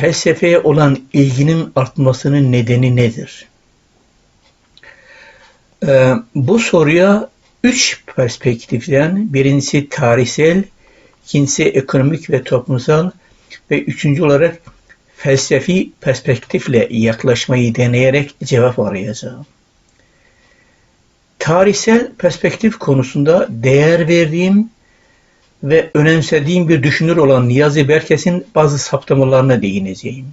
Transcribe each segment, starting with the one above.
felsefeye olan ilginin artmasının nedeni nedir? Ee, bu soruya üç perspektiften birincisi tarihsel, ikincisi ekonomik ve toplumsal ve üçüncü olarak felsefi perspektifle yaklaşmayı deneyerek cevap arayacağım. Tarihsel perspektif konusunda değer verdiğim ve önemsediğim bir düşünür olan Niyazi Berkes'in bazı saptamalarına değineceğim.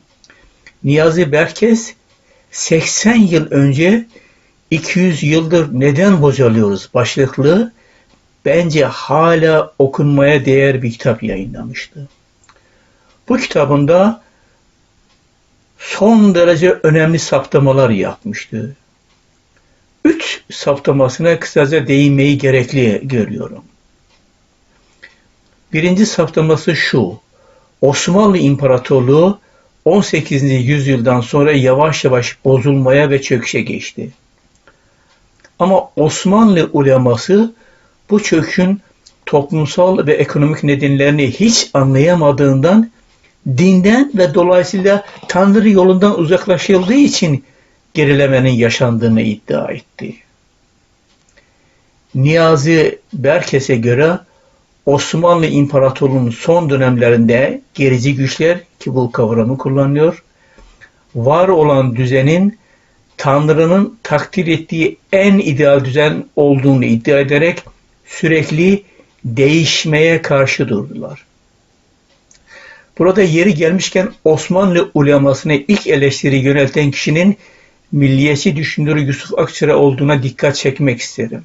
Niyazi Berkes 80 yıl önce 200 yıldır neden bocalıyoruz başlıklı bence hala okunmaya değer bir kitap yayınlamıştı. Bu kitabında son derece önemli saptamalar yapmıştı. Üç saptamasına kısaca değinmeyi gerekli görüyorum. Birinci saptaması şu. Osmanlı İmparatorluğu 18. yüzyıldan sonra yavaş yavaş bozulmaya ve çöküşe geçti. Ama Osmanlı uleması bu çökün toplumsal ve ekonomik nedenlerini hiç anlayamadığından dinden ve dolayısıyla Tanrı yolundan uzaklaşıldığı için gerilemenin yaşandığını iddia etti. Niyazi Berkes'e göre Osmanlı İmparatorluğu'nun son dönemlerinde gerici güçler ki bu kavramı kullanıyor, var olan düzenin Tanrı'nın takdir ettiği en ideal düzen olduğunu iddia ederek sürekli değişmeye karşı durdular. Burada yeri gelmişken Osmanlı ulemasına ilk eleştiri yönelten kişinin milliyetçi düşünür Yusuf Akçara olduğuna dikkat çekmek isterim.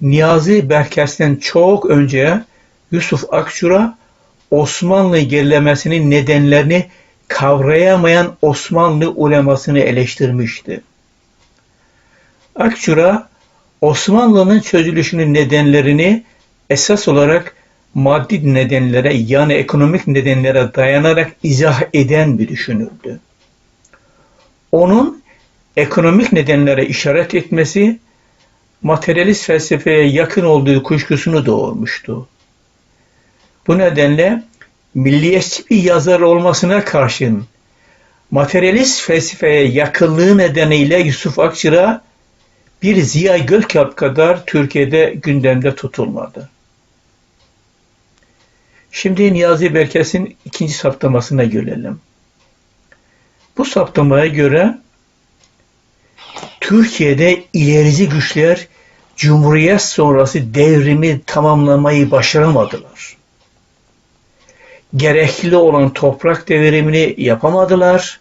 Niyazi Berkes'ten çok önce Yusuf Akçura Osmanlı gerilemesinin nedenlerini kavrayamayan Osmanlı ulemasını eleştirmişti. Akçura Osmanlı'nın çözülüşünün nedenlerini esas olarak maddi nedenlere yani ekonomik nedenlere dayanarak izah eden bir düşünürdü. Onun ekonomik nedenlere işaret etmesi materyalist felsefeye yakın olduğu kuşkusunu doğurmuştu. Bu nedenle milliyetçi bir yazar olmasına karşın materyalist felsefeye yakınlığı nedeniyle Yusuf Akçıra bir Ziya Gökalp kadar Türkiye'de gündemde tutulmadı. Şimdi Niyazi Berkes'in ikinci saptamasına gelelim. Bu saptamaya göre Türkiye'de ilerici güçler Cumhuriyet sonrası devrimi tamamlamayı başaramadılar. Gerekli olan toprak devrimini yapamadılar.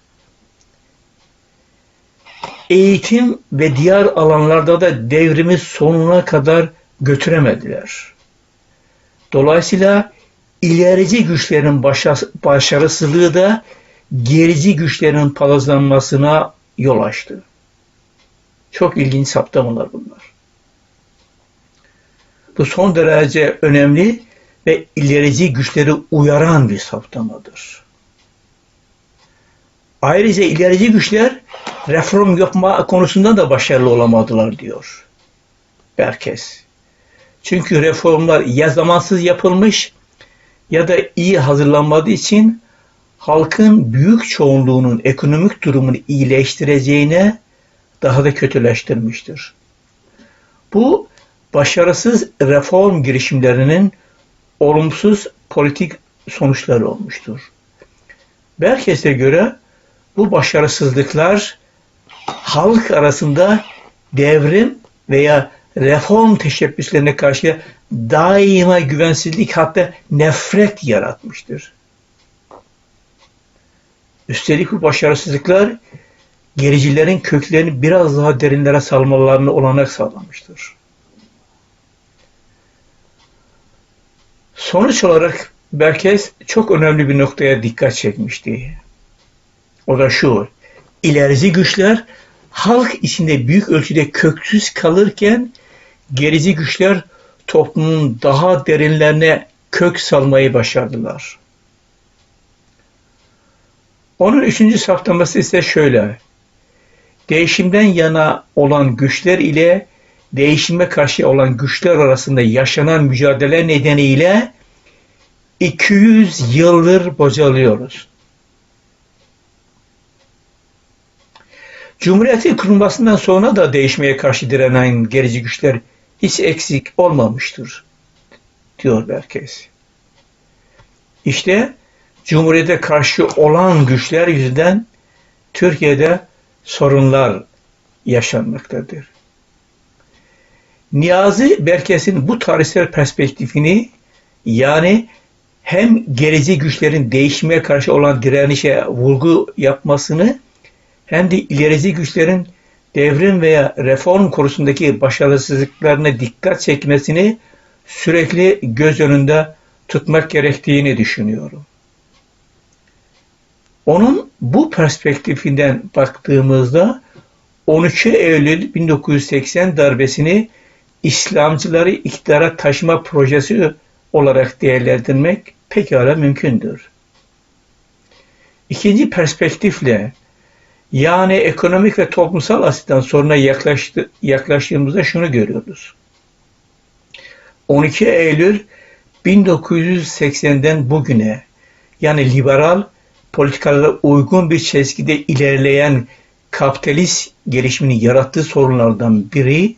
Eğitim ve diğer alanlarda da devrimi sonuna kadar götüremediler. Dolayısıyla ilerici güçlerin başarısızlığı da gerici güçlerin palazlanmasına yol açtı. Çok ilginç saptamalar bunlar. Bu son derece önemli ve ilerici güçleri uyaran bir saptamadır. Ayrıca ilerici güçler reform yapma konusunda da başarılı olamadılar diyor Berkes. Çünkü reformlar ya zamansız yapılmış ya da iyi hazırlanmadığı için halkın büyük çoğunluğunun ekonomik durumunu iyileştireceğine daha da kötüleştirmiştir. Bu başarısız reform girişimlerinin olumsuz politik sonuçları olmuştur. Berkes'e göre bu başarısızlıklar halk arasında devrim veya reform teşebbüslerine karşı daima güvensizlik hatta nefret yaratmıştır. Üstelik bu başarısızlıklar gericilerin köklerini biraz daha derinlere salmalarını olanak sağlamıştır. Sonuç olarak Berkes çok önemli bir noktaya dikkat çekmişti. O da şu, ilerici güçler halk içinde büyük ölçüde köksüz kalırken gerici güçler toplumun daha derinlerine kök salmayı başardılar. Onun üçüncü saptaması ise şöyle değişimden yana olan güçler ile değişime karşı olan güçler arasında yaşanan mücadele nedeniyle 200 yıldır bocalıyoruz. Cumhuriyetin kurulmasından sonra da değişmeye karşı direnen gerici güçler hiç eksik olmamıştır diyor herkes. İşte Cumhuriyete karşı olan güçler yüzünden Türkiye'de sorunlar yaşanmaktadır. Niyazi Berkes'in bu tarihsel perspektifini yani hem gerici güçlerin değişmeye karşı olan direnişe vurgu yapmasını hem de ilerici güçlerin devrim veya reform konusundaki başarısızlıklarına dikkat çekmesini sürekli göz önünde tutmak gerektiğini düşünüyorum. Onun bu perspektifinden baktığımızda 13 Eylül 1980 darbesini İslamcıları iktidara taşıma projesi olarak değerlendirmek pekala mümkündür. İkinci perspektifle yani ekonomik ve toplumsal açıdan soruna yaklaştı, yaklaştığımızda şunu görüyoruz. 12 Eylül 1980'den bugüne yani liberal politikalara uygun bir çizgide ilerleyen kapitalist gelişimini yarattığı sorunlardan biri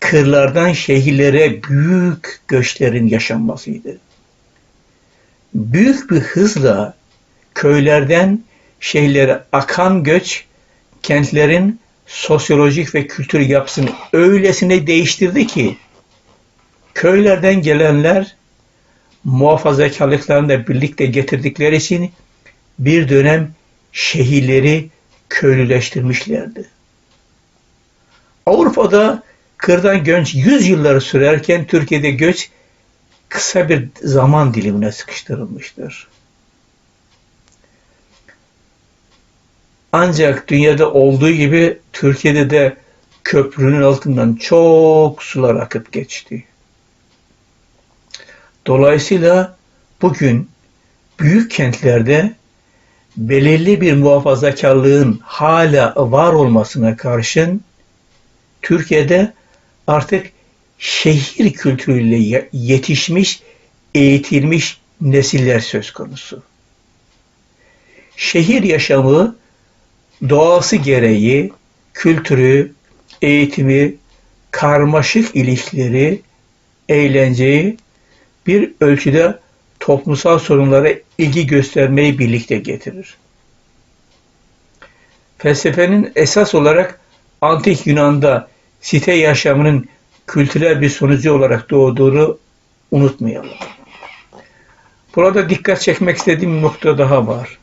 kırlardan şehirlere büyük göçlerin yaşanmasıydı. Büyük bir hızla köylerden şehirlere akan göç kentlerin sosyolojik ve kültür yapısını öylesine değiştirdi ki köylerden gelenler muhafazakarlıklarını da birlikte getirdikleri için bir dönem şehirleri köylüleştirmişlerdi. Avrupa'da kırdan göç 100 yılları sürerken Türkiye'de göç kısa bir zaman dilimine sıkıştırılmıştır. Ancak dünyada olduğu gibi Türkiye'de de köprünün altından çok sular akıp geçti. Dolayısıyla bugün büyük kentlerde belirli bir muhafazakarlığın hala var olmasına karşın Türkiye'de artık şehir kültürüyle yetişmiş, eğitilmiş nesiller söz konusu. Şehir yaşamı doğası gereği kültürü, eğitimi, karmaşık ilişkileri, eğlenceyi bir ölçüde toplumsal sorunlara ilgi göstermeyi birlikte getirir. Felsefenin esas olarak antik Yunan'da site yaşamının kültürel bir sonucu olarak doğduğunu unutmayalım. Burada dikkat çekmek istediğim bir nokta daha var.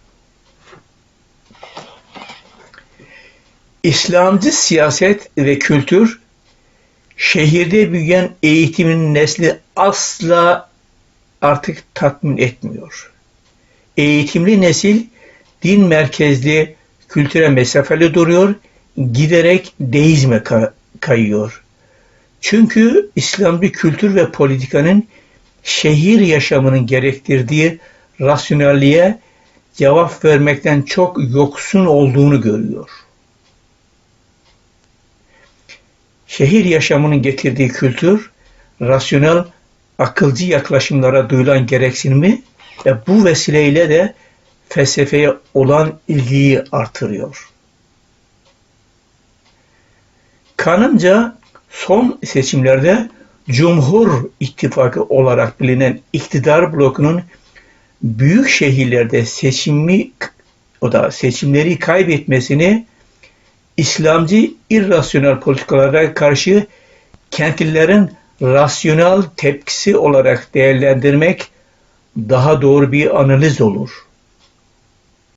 İslamcı siyaset ve kültür şehirde büyüyen eğitimin nesli asla artık tatmin etmiyor. Eğitimli nesil din merkezli kültüre mesafeli duruyor, giderek deizme kayıyor. Çünkü İslamcı kültür ve politikanın şehir yaşamının gerektirdiği rasyonelliğe cevap vermekten çok yoksun olduğunu görüyor. Şehir yaşamının getirdiği kültür, rasyonel, akılcı yaklaşımlara duyulan gereksinimi ve bu vesileyle de felsefeye olan ilgiyi artırıyor. Kanımca son seçimlerde Cumhur İttifakı olarak bilinen iktidar blokunun büyük şehirlerde seçimi o da seçimleri kaybetmesini İslamcı irrasyonel politikalara karşı kentlilerin rasyonel tepkisi olarak değerlendirmek daha doğru bir analiz olur.